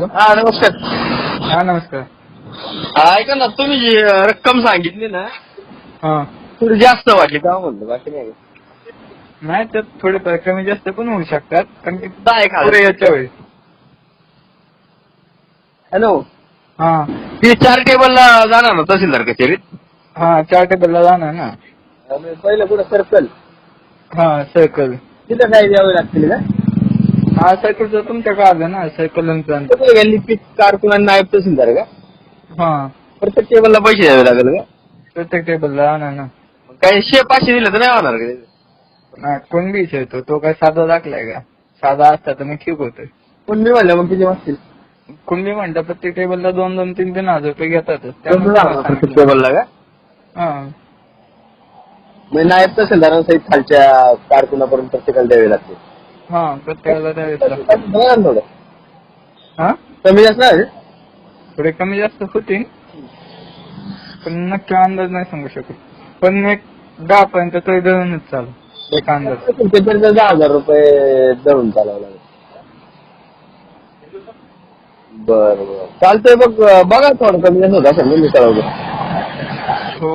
हा नमस्कार. हा नमस्कार. ऐका ना तुम्ही जी रक्कम सांगितली ना हा. थोडी जास्त वाटली का म्हणलं बाकी नाही. नाही तर थोडे कमी जास्त पण होऊ शकतात कारण की दहा एक पुढे हजार याच्या वेळी. हॅलो. हा. ती चार टेबलला जाणार ना तहसीलदार कचेरीत? हा चार टेबलला जाणार ना. पहिलं कुठं सर्कल हा सर्कल तिथं काय द्यावे लागतील का? हा सर्कलचं तुमच्याकडे आलं ना सर्कल कुठे गेली लिपिक कारकुन आणि नायब तहसीलदार का? हा. प्रत्येक टेबलला पैसे द्यावे लागेल का? प्रत्येक टेबलला जाणार ना काही शे पाचशे दिले तर नाही होणार का त्याचं? नाही, कोण बी विचारतो तो काय साधा दाखलाय का? साधा असता तर मग ठीक होतं पण मी म्हणलं मग किती वाजतील कुणबी म्हणता प्रत्येक टेबलला दोन दोन तीन तीन हजार रुपये घेतातच प्रत्येक त्यामुळे टेबलला का? हा. म्हणजे नायब तहसीलदारांसहित खालच्या कारकुनापर्यंत प्रत्येकाला द्यावे लागते हा प्रत्येकाला द्यावेच लागतं. बघा ना थोडं हा? कमी जास्त नाही थोडे कमी जास्त होतील पण नक्की अंदाज नाही सांगू शकत. पण एक दहा पर्यंत तरी धरूनच चालू. एक अंदाज. तर दहा हजार रुपये दळून चालावं लागेल. बर बर. चालतंय बघ बघा थोडं कमी जास्त होत असेल मी हो.